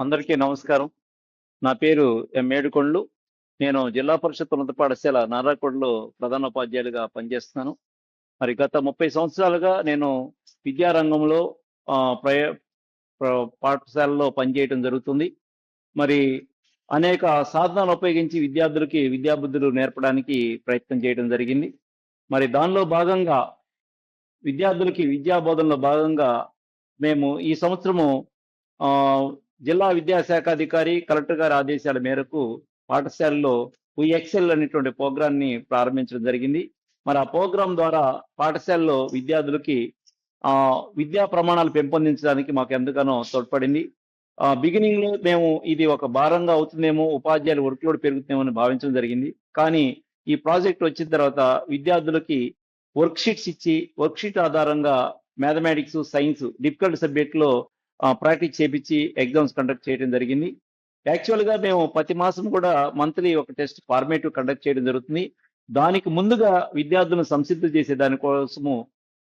అందరికీ నమస్కారం. నా పేరు ఎం. మేడుకొండ్లు నేను జిల్లా పరిషత్ ఉన్నత పాఠశాల నారాకొండలో ప్రధానోపాధ్యాయులుగా పనిచేస్తున్నాను. మరి గత ముప్పై సంవత్సరాలుగా నేను విద్యారంగంలో ప్రయ పాఠశాలలో పనిచేయటం జరుగుతుంది. మరి అనేక సాధనాలు ఉపయోగించి విద్యార్థులకి విద్యాబుద్ధులు నేర్పడానికి ప్రయత్నం చేయడం జరిగింది. మరి దానిలో భాగంగా విద్యార్థులకి విద్యా బోధనలో భాగంగా మేము ఈ సంవత్సరము జిల్లా విద్యాశాఖ అధికారి కలెక్టర్ గారి ఆదేశాల మేరకు పాఠశాలలో ఎక్సెల్ అనేటువంటి ప్రోగ్రాన్ని ప్రారంభించడం జరిగింది. మరి ఆ ప్రోగ్రాం ద్వారా పాఠశాలలో విద్యార్థులకి ఆ విద్యా ప్రమాణాలు పెంపొందించడానికి మాకు ఎంతగానో తోడ్పడింది. ఆ బిగినింగ్లో మేము ఇది ఒక భారంగా అవుతుందేమో ఉపాధ్యాయుల వర్క్ లోడ్ పెరుగుతుందేమో అని భావించడం జరిగింది. కానీ ఈ ప్రాజెక్ట్ వచ్చిన తర్వాత విద్యార్థులకి వర్క్షీట్స్ ఇచ్చి వర్క్షీట్ ఆధారంగా మ్యాథమెటిక్స్ సైన్స్ డిఫికల్ట్ సబ్జెక్ట్లో ప్రాక్టీస్ చేపించి ఎగ్జామ్స్ కండక్ట్ చేయడం జరిగింది. యాక్చువల్గా మేము ప్రతి మాసం కూడా మంత్లీ ఒక టెస్ట్ ఫార్మేట్ కండక్ట్ చేయడం జరుగుతుంది. దానికి ముందుగా విద్యార్థులను సంసిద్ధం చేసే దానికోసము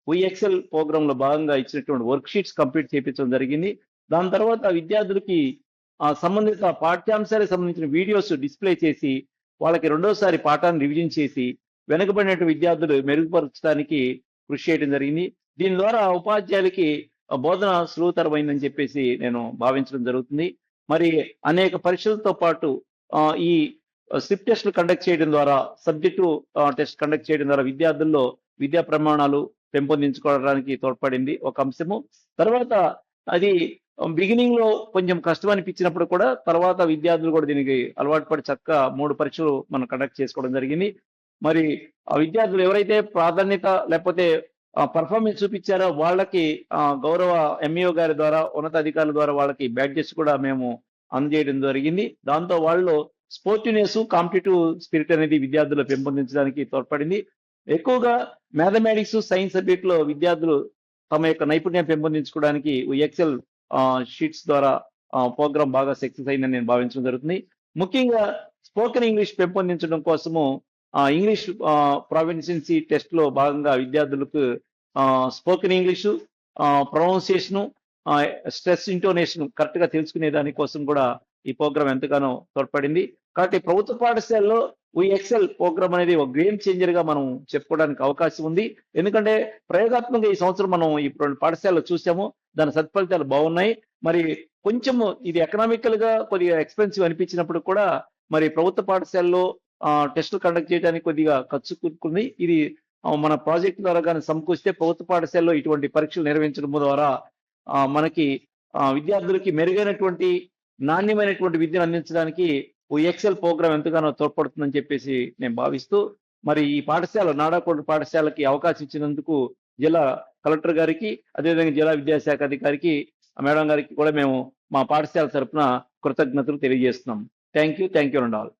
విఎక్సెల్ ప్రోగ్రాంలో భాగంగా ఇచ్చినటువంటి వర్క్ షీట్స్ కంప్లీట్ చేయించడం జరిగింది. దాని తర్వాత విద్యార్థులకి ఆ సంబంధిత పాఠ్యాంశాలకు సంబంధించిన వీడియోస్ డిస్ప్లే చేసి వాళ్ళకి రెండోసారి పాఠాన్ని రివిజన్ చేసి వెనుకబడినటువంటి విద్యార్థులు మెరుగుపరచడానికి కృషి చేయడం జరిగింది. దీని ద్వారా ఉపాధ్యాయులకి బోధన సులువుతరమైందని చెప్పేసి నేను భావించడం జరుగుతుంది. మరి అనేక పరీక్షలతో పాటు ఈ స్లిప్ టెస్ట్లు కండక్ట్ చేయడం ద్వారా సబ్జెక్టు టెస్ట్ కండక్ట్ చేయడం ద్వారా విద్యార్థుల్లో విద్యా ప్రమాణాలు పెంపొందించుకోవడానికి తోడ్పడింది ఒక అంశము. తర్వాత అది బిగినింగ్లో కొంచెం కష్టం అనిపించినప్పుడు కూడా తర్వాత విద్యార్థులు కూడా దీనికి అలవాటు పడి చక్కగా మూడు పరీక్షలు మనం కండక్ట్ చేసుకోవడం జరిగింది. మరి ఆ విద్యార్థులు ఎవరైతే ప్రాధాన్యత లేకపోతే పర్ఫార్మెన్స్ చూపించారో వాళ్ళకి గౌరవ ఎంఈఓ గారి ద్వారా ఉన్నతాధికారుల ద్వారా వాళ్ళకి బ్యాడ్జెస్ కూడా మేము అందజేయడం జరిగింది. దాంతో వాళ్ళు స్పోర్టినెస్ కాంపిటేటివ్ స్పిరిట్ అనేది విద్యార్థులు పెంపొందించడానికి తోడ్పడింది. ఎక్కువగా మ్యాథమెటిక్స్ సైన్స్ సబ్జెక్ట్లో విద్యార్థులు తమ యొక్క నైపుణ్యం పెంపొందించుకోవడానికి ఎక్సెల్ షీట్స్ ద్వారా ప్రోగ్రామ్ బాగా సక్సెస్ అయిందని నేను భావించడం జరుగుతుంది. ముఖ్యంగా స్పోకెన్ ఇంగ్లీష్ పెంపొందించడం కోసము ఇంగ్లీష్ ప్రావిన్సెన్సీ టెస్ట్లో భాగంగా విద్యార్థులకు spoken English pronunciation stress intonation కరెక్ట్గా తెలుసుకునే దానికోసం కూడా ఈ ప్రోగ్రామ్ ఎంతగానో తోడ్పడింది. కాబట్టి ప్రభుత్వ పాఠశాలలో ఈ ఎక్సెల్ ప్రోగ్రామ్ అనేది ఒక గేమ్ చేంజర్గా మనం చెప్పుకోవడానికి అవకాశం ఉంది. ఎందుకంటే ప్రయోగాత్మకంగా ఈ సంవత్సరం మనం ఈ పాఠశాలలో చూసాము. దాని సత్ఫలితాలు బాగున్నాయి. మరి కొంచెం ఇది ఎకనామికల్గా కొద్దిగా ఎక్స్పెన్సివ్ అనిపించినప్పుడు కూడా మరి ప్రభుత్వ పాఠశాలలో టెస్టులు కండక్ట్ చేయడానికి కొద్దిగా ఖర్చు కూడుకుంది ఇది మన ప్రాజెక్ట్ ద్వారా కానీ సమకూరిస్తే ప్రభుత్వ పాఠశాలలో ఇటువంటి పరీక్షలు నిర్వహించడం ద్వారా మనకి విద్యార్థులకి మెరుగైనటువంటి నాణ్యమైనటువంటి విద్యను అందించడానికి ఓ ఎక్సెల్ ప్రోగ్రామ్ ఎంతగానో తోడ్పడుతుందని చెప్పేసి నేను భావిస్తూ మరి ఈ పాఠశాల నాడాకోట పాఠశాలకి అవకాశం ఇచ్చినందుకు జిల్లా కలెక్టర్ గారికి అదేవిధంగా జిల్లా విద్యాశాఖ అధికారికి మేడం గారికి కూడా మేము మా పాఠశాల తరఫున కృతజ్ఞతలు తెలియజేస్తున్నాం. Thank you thank you and all.